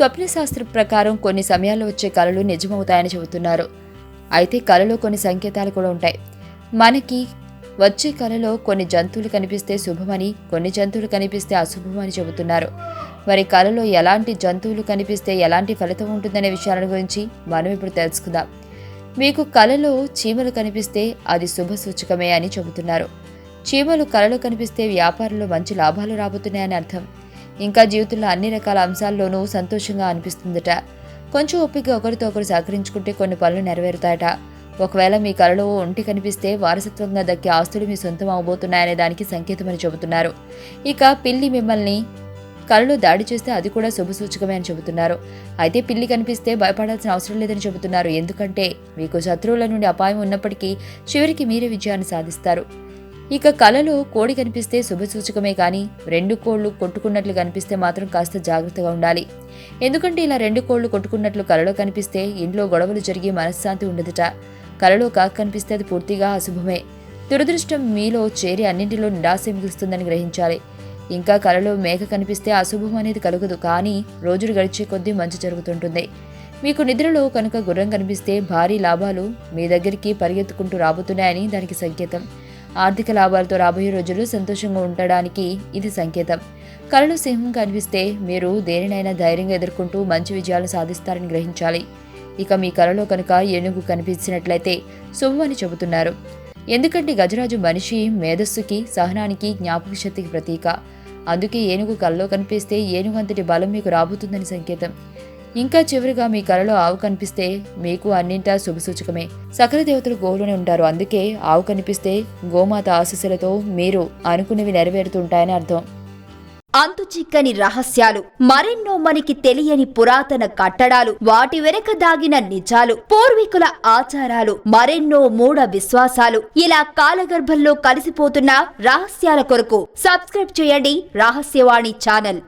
స్వప్నశాస్త్ర ప్రకారం కొన్ని సమయాల్లో వచ్చే కళలు నిజమవుతాయని చెబుతున్నారు. అయితే కళలో కొన్ని సంకేతాలు కూడా ఉంటాయి. మనకి వచ్చే కళలో కొన్ని జంతువులు కనిపిస్తే శుభమని కొన్ని జంతువులు కనిపిస్తే అశుభమని చెబుతున్నారు. మరి కళలో ఎలాంటి జంతువులు కనిపిస్తే ఎలాంటి ఫలితం ఉంటుందనే విషయాల గురించి మనం ఇప్పుడు తెలుసుకుందాం. మీకు కళలో చీమలు కనిపిస్తే అది శుభ సూచకమే అని చెబుతున్నారు. చీమలు కళలో కనిపిస్తే వ్యాపారంలో మంచి లాభాలు రాబోతున్నాయని అర్థం. ఇంకా జీవితంలో అన్ని రకాల అంశాల్లోనూ సంతోషంగా అనిపిస్తుందట. కొంచెం ఒప్పిక ఒకరితో ఒకరు సహకరించుకుంటే కొన్ని పనులు నెరవేరుతాయట. ఒకవేళ మీ కలలో ఒంటి కనిపిస్తే వారసత్వంగా దక్కే ఆస్తులు మీ సొంతం అవబోతున్నాయనే దానికి సంకేతమని చెబుతున్నారు. ఇక పిల్లి మిమ్మల్ని కళ్ళు దాడి చేస్తే అది కూడా శుభసూచకమే అని చెబుతున్నారు. అయితే పిల్లి కనిపిస్తే భయపడాల్సిన అవసరం లేదని చెబుతున్నారు. ఎందుకంటే మీకు శత్రువుల నుండి అపాయం ఉన్నప్పటికీ చివరికి మీరే విజయాన్ని సాధిస్తారు. ఇక కలలో కోడి కనిపిస్తే శుభసూచకమే కానీ రెండు కోళ్ళు కొట్టుకున్నట్లు కనిపిస్తే మాత్రం కాస్త జాగ్రత్తగా ఉండాలి. ఎందుకంటే ఇలా రెండు కోళ్ళు కొట్టుకున్నట్లు కలలో కనిపిస్తే ఇంట్లో గొడవలు జరిగి మనశ్శాంతి ఉండదుట. కలలో కాక కనిపిస్తే అది పూర్తిగా అశుభమే. దురదృష్టం మీలో చేరి అన్నింటిలో నిరాశ మిగులుస్తుందని గ్రహించాలి. ఇంకా కలలో మేక కనిపిస్తే అశుభం అనేది కలుగదు కానీ రోజులు గడిచే కొద్దీ మంచి జరుగుతుంటుంది. మీకు నిద్రలో కనుక గుర్రం కనిపిస్తే భారీ లాభాలు మీ దగ్గరికి పరిగెత్తుకుంటూ రాబోతున్నాయని దానికి సంకేతం. ఆర్థిక లాభాలతో రాబోయే రోజులు సంతోషంగా ఉండడానికి ఇది సంకేతం. కళలో సింహం కనిపిస్తే మీరు దేనినైనా ధైర్యంగా ఎదుర్కొంటూ మంచి విజయాలు సాధిస్తారని గ్రహించాలి. ఇక మీ కళలో కనుక ఏనుగు కనిపించినట్లయితే శుభం అని చెబుతున్నారు. ఎందుకంటే గజరాజు మనిషి మేధస్సుకి సహనానికి జ్ఞాపక శక్తికి ప్రతీక. అందుకే ఏనుగు కలలో కనిపిస్తే ఏనుగు అంతటి బలం మీకు రాబోతుందని సంకేతం. ఇంకా చివరిగా మీ కలలో ఆవు కనిపిస్తే మీకు అన్నింటా శుభసూచకమే. సకల దేవతలు గోవులోనే ఉంటారు. అందుకే ఆవు కనిపిస్తే గోమాత ఆశీస్సులతో మీరు అనుకున్నవి నెరవేరుతుంటాయని అర్థం. అంతు చిక్కని రహస్యాలు మరెన్నో మనకి తెలియని పురాతన కట్టడాలు వాటి వెనక దాగిన నిజాలు పూర్వీకుల ఆచారాలు మరెన్నో మూఢ విశ్వాసాలు ఇలా కాలగర్భంలో కలిసిపోతున్న రహస్యాల కొరకు సబ్స్క్రైబ్ చేయండి రహస్యవాణి ఛానల్.